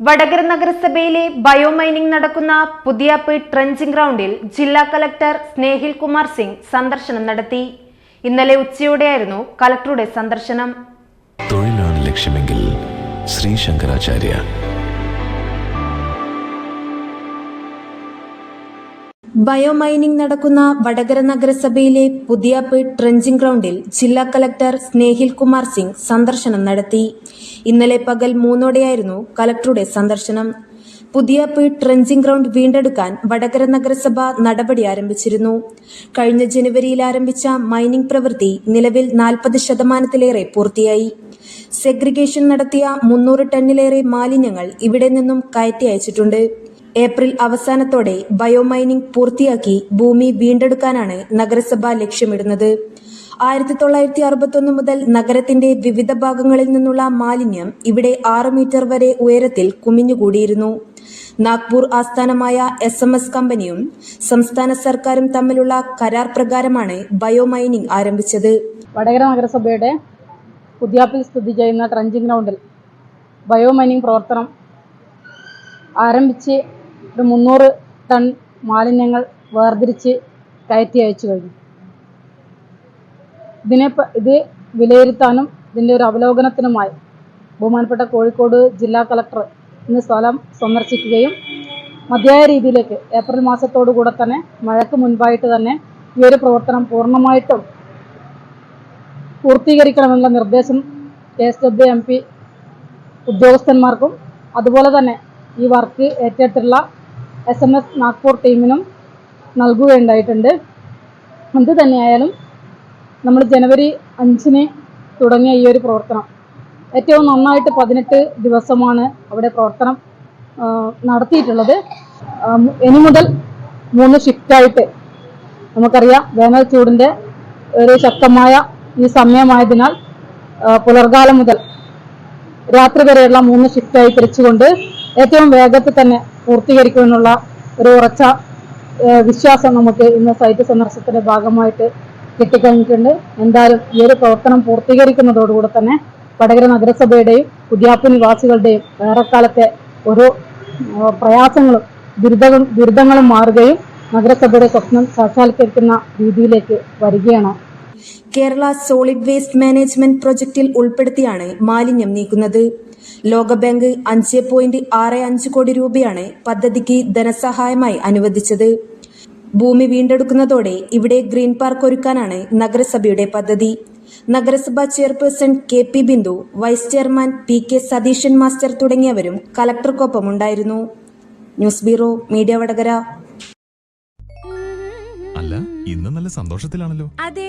വടകര നഗരസഭയിലെ ബയോമൈനിംഗ് നടക്കുന്ന പുതിയാപ്പ് ട്രഞ്ചിംഗ് ഗ്രൗണ്ടിൽ ജില്ലാ കലക്ടർ സ്നേഹിൽ കുമാർ സിംഗ് സന്ദർശനം നടത്തി. ഇന്നലെ ഉച്ചയോടെയായിരുന്നു കലക്ടറുടെ സന്ദർശനം. തൊഴിലാണ് ലക്ഷ്യമെങ്കിൽ ശ്രീ ശങ്കരാചാര്യ ബയോമൈനിംഗ് നടക്കുന്ന വടകര നഗരസഭയിലെ പുതിയാപ്പ് ട്രഞ്ചിംഗ് ഗ്രൗണ്ടിൽ ജില്ലാ കലക്ടർ സ്നേഹിൽ കുമാർ സിംഗ് സന്ദർശനം നടത്തി. ഇന്നലെ പകൽ മൂന്നോടെയായിരുന്നു കലക്ടറുടെ സന്ദർശനം. പുതിയാപ്പ് ട്രഞ്ചിംഗ് ഗ്രൗണ്ട് വീണ്ടെടുക്കാൻ വടകര നഗരസഭ നടപടി ആരംഭിച്ചിരുന്നു. കഴിഞ്ഞ ജനുവരിയിൽ ആരംഭിച്ച മൈനിംഗ് പ്രവൃത്തി നിലവിൽ നാൽപ്പത് ശതമാനത്തിലേറെ പൂർത്തിയായി. സെഗ്രിഗേഷൻ നടത്തിയ മുന്നൂറ് ടണ്ണിലേറെ മാലിന്യങ്ങൾ ഇവിടെ നിന്നും കയറ്റി അയച്ചിട്ടുണ്ട്. ഏപ്രിൽ അവസാനത്തോടെ ബയോമൈനിംഗ് പൂർത്തിയാക്കി ഭൂമി വീണ്ടെടുക്കാനാണ് നഗരസഭ ലക്ഷ്യമിടുന്നത്. ആയിരത്തി തൊള്ളായിരത്തി അറുപത്തൊന്ന് മുതൽ നഗരത്തിന്റെ വിവിധ ഭാഗങ്ങളിൽ നിന്നുള്ള മാലിന്യം ഇവിടെ ആറ് മീറ്റർ വരെ ഉയരത്തിൽ കുമിഞ്ഞുകൂടിയിരുന്നു. നാഗ്പൂർ ആസ്ഥാനമായ എസ് എം എസ് കമ്പനിയും സംസ്ഥാന സർക്കാരും തമ്മിലുള്ള കരാർ പ്രകാരമാണ് ബയോമൈനിംഗ് ആരംഭിച്ചത്. വടകര നഗരസഭയുടെ പുതിയാപ്പിൽ സ്ഥിതി ചെയ്യുന്ന ട്രഞ്ചിങ് ഗ്രൗണ്ടിൽ ബയോമൈനിങ് പ്രവർത്തനം ആരംഭിച്ച് ഒരു മുന്നൂറ് ടൺ മാലിന്യങ്ങൾ വേർതിരിച്ച് കയറ്റി അയച്ചു കഴിഞ്ഞു. ഇതിനെ ഇത് വിലയിരുത്താനും ഇതിന്റെ ഒരു അവലോകനത്തിനുമായി ബഹുമാനപ്പെട്ട കോഴിക്കോട് ജില്ലാ കളക്ടർ ഇന്ന് സ്ഥലം സന്ദർശിക്കുകയും മതിയായ രീതിയിലേക്ക് ഏപ്രിൽ മാസത്തോടു കൂടെ തന്നെ മഴയ്ക്ക് മുൻപായിട്ട് തന്നെ ഈ ഒരു പ്രവർത്തനം പൂർണമായിട്ടും പൂർത്തീകരിക്കണമെന്നുള്ള നിർദ്ദേശം K S W M P ഉദ്യോഗസ്ഥന്മാർക്കും അതുപോലെ തന്നെ ഈ വർക്ക് ഏറ്റെടുത്തുള്ള എസ് എം എസ് നാഗ്പൂർ ടീമിനും നൽകുകയുണ്ടായിട്ടുണ്ട്. എന്ത് തന്നെയായാലും നമ്മൾ ജനുവരി അഞ്ചിന് തുടങ്ങിയ ഈ ഒരു പ്രവർത്തനം. ഏറ്റവും നന്നായിട്ട് പതിനെട്ട് ദിവസമാണ് അവിടെ പ്രവർത്തനം നടത്തിയിട്ടുള്ളത്. ഇനി മുതൽ മൂന്ന് ഷിഫ്റ്റായിട്ട് നമുക്കറിയാം വേനൽ ചൂടിന്റെ ഒരു ശക്തമായ ഈ സമയമായതിനാൽ പുലർകാലം മുതൽ രാത്രി വരെയുള്ള മൂന്ന് ഷിഫ്റ്റായി തിരിച്ചുകൊണ്ട് ഏറ്റവും വേഗത്തിൽ തന്നെ പൂർത്തീകരിക്കുമെന്നുള്ള ഒരു ഉറച്ച വിശ്വാസം നമുക്ക് ഇന്ന് സൈറ്റ് സന്ദർശനത്തിന്റെ ഭാഗമായിട്ട് കിട്ടിക്കഴിഞ്ഞിട്ടുണ്ട്. എന്തായാലും ഈ ഒരു പ്രവർത്തനം പൂർത്തീകരിക്കുന്നതോടുകൂടെ തന്നെ വടകര നഗരസഭയുടെയും പുതിയാപ്പ് നിവാസികളുടെയും ഏറെക്കാലത്തെ ഒരു പ്രയാസങ്ങളും ദുരിതങ്ങളും ദുരിതങ്ങളും മാറുകയും നഗരസഭയുടെ സ്വപ്നം സാക്ഷാത്കരിക്കുന്ന രീതിയിലേക്ക് വരികയാണ് കേരള സോളിഡ് വേസ്റ്റ് മാനേജ്മെന്റ് പ്രൊജക്ടിൽ ഉൾപ്പെടുത്തിയാണ് മാലിന്യം നീക്കുന്നത്. ലോകബാങ്ക് അഞ്ച് പോയിന്റ് ആറ് അഞ്ച് കോടി രൂപയാണ് പദ്ധതിക്ക് ധനസഹായമായി അനുവദിച്ചത്. ഭൂമി വീണ്ടെടുക്കുന്നതോടെ ഇവിടെ ഗ്രീൻ പാർക്ക് ഒരുക്കാനാണ് നഗരസഭയുടെ പദ്ധതി. നഗരസഭാ chairperson K P Bindu vice chairman P K Satheesan master തുടങ്ങിയവരും കലക്ടർക്കൊപ്പമുണ്ടായിരുന്നു. News bureau media Vadakara. അല്ല ഇന്ന് നല്ല സന്തോഷത്തിലാണല്ലോ. അതെ